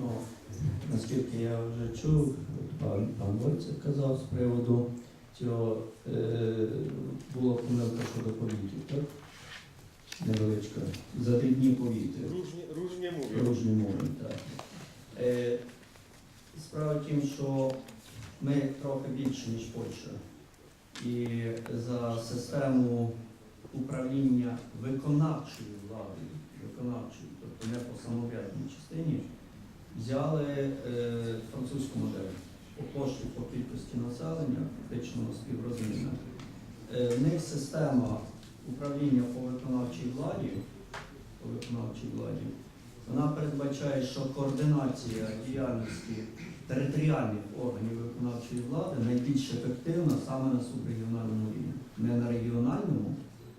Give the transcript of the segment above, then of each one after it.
Ну, наскільки я вже чув, пан, пан Войцек казав з приводу цього, е, була помилка щодо повітря, так? Невеличка. За дрібні повітря. Różnie, różnie mówią. Мови, так. Е, справа в тім, що ми трохи більше, ніж Польща. І за систему управління виконавчою владою, виконавчою, тобто не по самоврядній частині, взяли е, французьку модель по площі, по кількості населення, фактично співрозмірна. Е, в них система управління по виконавчій владі, по виконавчій владі вона передбачає, що координація діяльності територіальних органів виконавчої влади найбільш ефективна саме на субрегіональному рівні. Не на регіональному,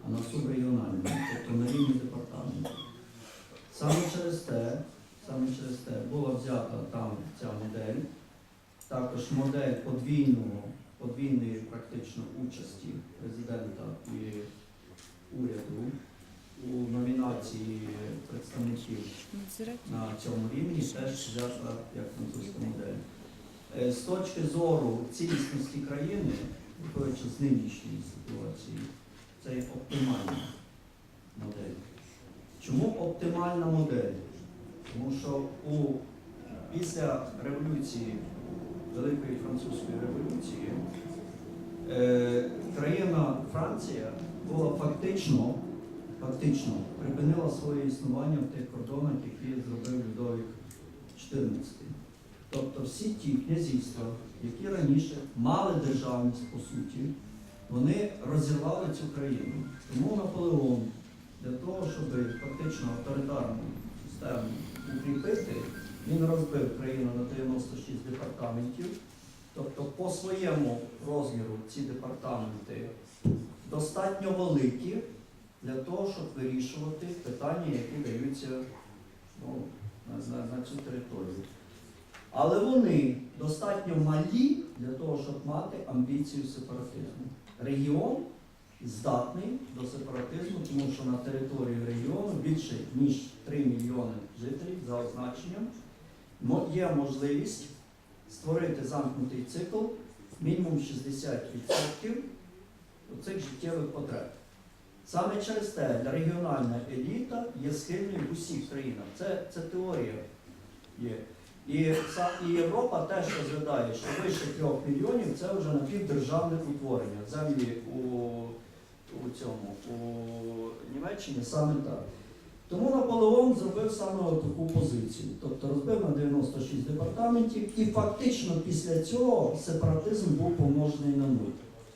а на субрегіональному, тобто на рівні департаменту. Саме через те, саме через те була взята там ця модель, також модель подвійного, подвійної практично участі президента і уряду у номінації представників на цьому рівні теж взята як французька модель. Е, З точки зору цілісності країни, виходячи з нинішньої ситуації, це є оптимальна модель. Чому оптимальна модель? Тому що у, після революції, Великої Французької революції, е, країна Франція була фактично фактично припинила своє існування в тих кордонах, які зробив Людовік XIV. Тобто всі ті князівства, які раніше мали державність по суті, вони розірвали цю країну. Тому Наполеон для того, щоб фактично авторитарну систему укріпити, він розбив країну на 96 департаментів. Тобто по своєму розміру ці департаменти достатньо великі для того, щоб вирішувати питання, які даються ну, на, на, на цю територію. Але вони достатньо малі для того, щоб мати амбіцію сепаратизму. Регіон здатний до сепаратизму, тому що на території регіону більше ніж 3 мільйони жителів за означенням є можливість створити замкнутий цикл мінімум 60% оцих життєвих потреб. Саме через те регіональна еліта є схильною в усіх країнах. Це, це теорія є. І, і Європа теж розглядає, що вище трьох мільйонів це вже напівдержавне утворення землі у, у цьому у Німеччині саме так. Тому Наполеон зробив саме таку позицію, тобто розбив на 96 департаментів, і фактично після цього сепаратизм був помножений на нуль.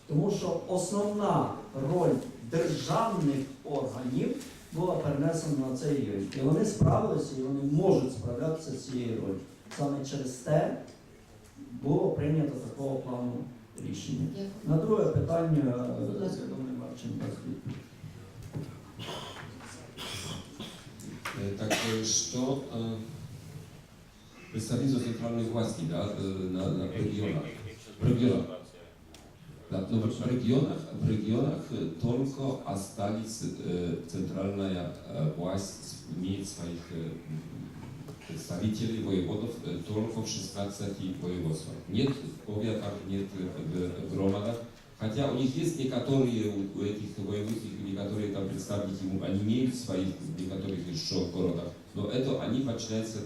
Тому що основна роль державних органів була перенесена на цей рівень. І вони справилися, і вони можуть справлятися з цією ролью. Саме через те було прийнято такого плану рішення. На друге питання, ласка. Домний Марчин дасть відповідь. Э, Так э, что э, представительство центральной власти да, э, на, на регионах? В регионах. Да, но в регионах, в регионах э, только остались э, центральная э, власть имеет своих э, м, представителей, воеводов э, только в 16 воеводствах. Нет в поwiatach, нет э, в громадах. Хотя у них есть некоторые, у у этих воеводских, некоторые там представники, ему, они имеют своих в некоторых еще городах, но это они почитаются,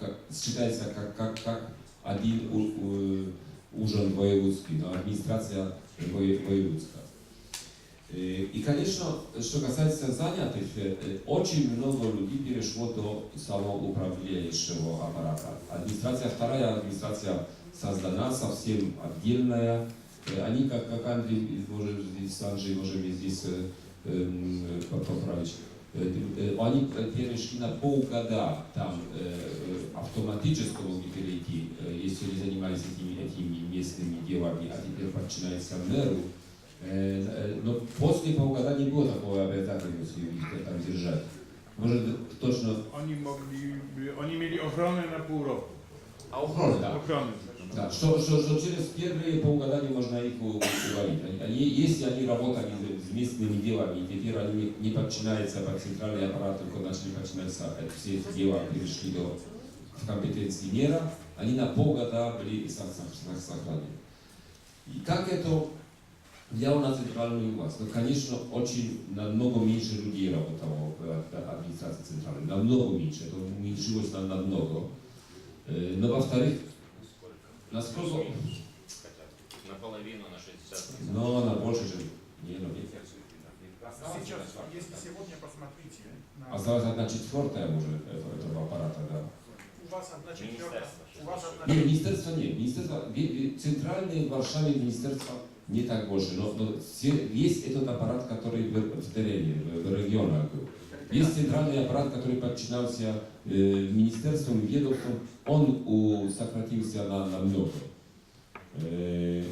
как, считается как, как, как один у, у- ужин воеводский, да, администрация вое- воеводская. Э, И, конечно, что касается занятых, э, э, очень много людей перешло до самоуправляющего аппарата. Администрация, вторая администрация создана совсем отдельная. Э, Они, как, как Андрей, может, здесь, Андрей, можем и здесь э, эм, по- поправить, Э, э, они перешли на полгода там э, э, автоматического не перейти, э, если они занимались этими, этими местными делами, а теперь подчиняются мэру. Э, э, Но после полгода не было такой обязательности их там держать. Может, точно... Oni mogli, oni mieli ochronę na pół roku. А охрана, да. Ochronę. Да, что, что, что через первые полгода не можно их у- уволить. Они, они- если они работали с местными делами, и теперь они не, не подчиняются под центральный аппарат, только начали подчиняться, э, все эти дела перешли до в компетенции мера, они на полгода были са- са- са- сохранены. И как это влияло на центральную власть? Ну, конечно, очень намного меньше людей работало в э, администрации центральной, намного меньше, это уменьшилось на намного. Э, Но во-вторых, насколько... Хотя бы наполовину, на 60%. Но на больше же не, ну, не. Сейчас, если сегодня посмотрите, на- Осталась одна четвертая уже этого, этого аппарата, да. у вас одна четвертая, Министерство. у вас одна нет. Министерство, ви- ви- центральные в Варшаве министерства не так больше, но, но все- есть этот аппарат, который в, в террене, в, в регионах был. Есть центральный аппарат, который подчинялся э, министерствам, ведомствам, он у, сократился на, на много. Э,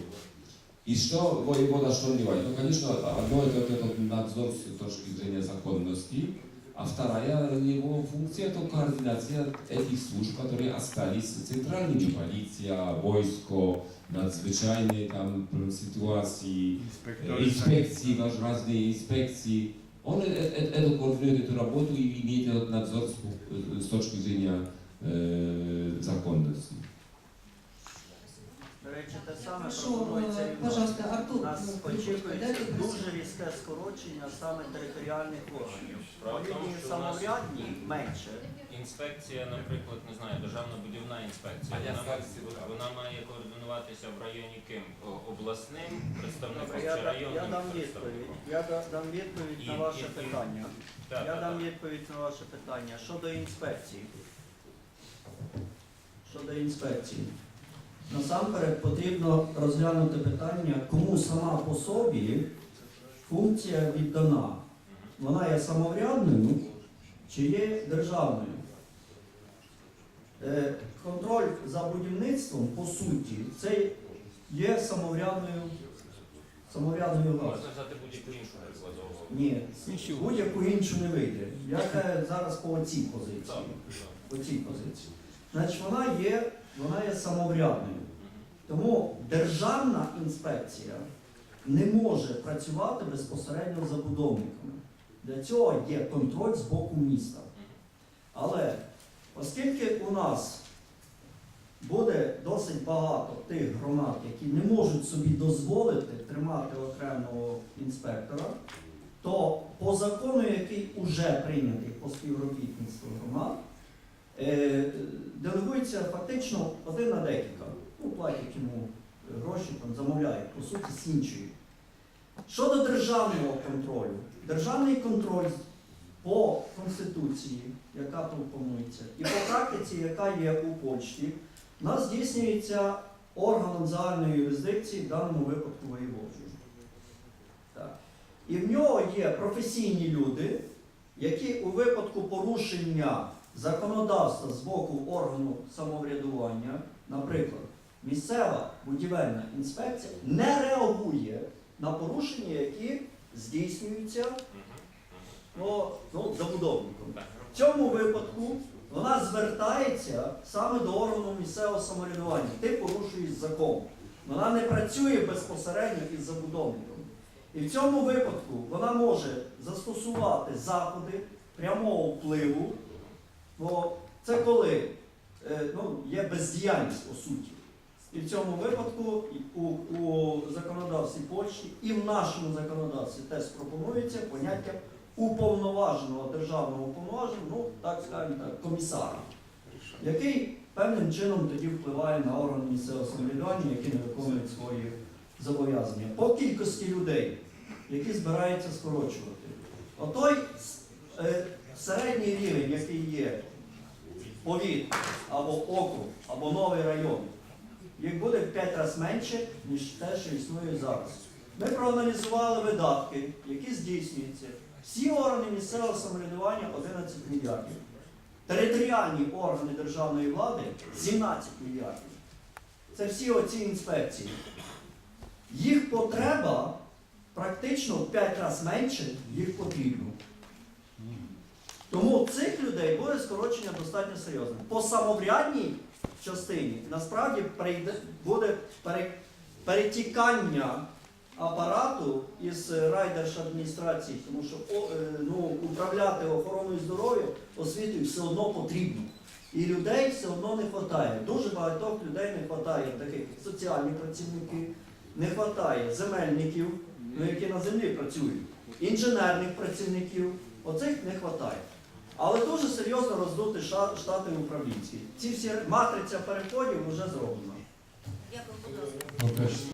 и что воевода что не Ну, конечно, одно это вот этот надзор с точки зрения законности, а вторая его функция это координация этих служб, которые остались центральными, полиция, войско, надзвичайные там м, ситуации, Inspektory Э, инспекции, даже разные инспекции. Он э- э- это координирует эту работу и имеет этот надзор с, э, с точки зрения э, законности. До речі, те саме Прошу, пропонується і в нас. пожалуйста, Артур, Нас ну, очікується дайте дуже різке скорочення саме територіальних органів. Справа в тому, Лінії що у нас- самоврядні менше. Інспекція, наприклад, не знаю, державна будівна інспекція. А я Вона, зараз вона має координуватися в районі ким? О- Обласним представником Добре, чи я, да- я районним дам представником? відповідь. Я да- дам відповідь на І- ваше і- і- питання. Так, Я так, дам так. відповідь на ваше питання. Щодо інспекції. Щодо інспекції. Насамперед потрібно розглянути питання, кому сама по собі функція віддана. Вона є самоврядною чи є державною. Е, Контроль за будівництвом, по суті, це є самоврядною, самоврядною галузю. Можна взяти будь-яку іншу. Ні, будь-яку іншу не вийде. Я зараз по цій позиції. По цій позиції. Значить, вона є, вона є самоврядною. Тому державна інспекція не може працювати безпосередньо з забудовниками. Для цього є контроль з боку міста. Але оскільки у нас буде досить багато тих громад, які не можуть собі дозволити тримати окремого інспектора, то по закону, який вже прийнятий по співробітництву громад, е, фактично один на декілька. Ну, платять йому гроші, там, замовляють, по суті, слідчують. Щодо державного контролю, державний контроль по Конституції, яка пропонується, і по практиці, яка є у Польщі, у нас здійснюється органом загальної юрисдикції, в даному випадку воєводжою. Так. І в нього є професійні люди, які у випадку порушення законодавства з боку органу самоврядування, наприклад, місцева будівельна інспекція не реагує на порушення, які здійснюються ну, ну, забудовником. В цьому випадку вона звертається саме до органу місцевого самоврядування. Ти порушуєш закон. Вона не працює безпосередньо із забудовником. І в цьому випадку вона може застосувати заходи прямого впливу, бо це коли е, ну, є бездіяльність по суті. І в цьому випадку у, у законодавстві Польщі і в нашому законодавстві теж пропонується поняття уповноваженого державного уповноваженого, ну так скажемо так, комісара, який певним чином тоді впливає на органи місцевого самоврядування, які не виконують свої зобов'язання. По кількості людей, які збираються скорочувати. Отой е, середній рівень, який є повіт або округ, або новий район, їх буде в 5 разів менше, ніж те, що існує зараз. Ми проаналізували видатки, які здійснюються. Всі органи місцевого самоврядування 11 мільярдів. Територіальні органи державної влади 17 мільярдів. Це всі оці інспекції. Їх потреба практично в 5 разів менше, їх потрібно. Тому цих людей буде скорочення достатньо серйозне. По самоврядній частині насправді прийде, буде перетікання апарату із е, райдержадміністрації, тому що е, ну, управляти охороною здоров'я освітою все одно потрібно. І людей все одно не вистачає. Дуже багатьох людей не вистачає таких соціальних працівників, не вистачає земельників, ну, які на землі працюють, інженерних працівників. Оцих не вистачає. Але дуже серйозно роздути ша- штати управлінські. Ці всі матриця переходів вже зроблена. Дякую, будь ласка.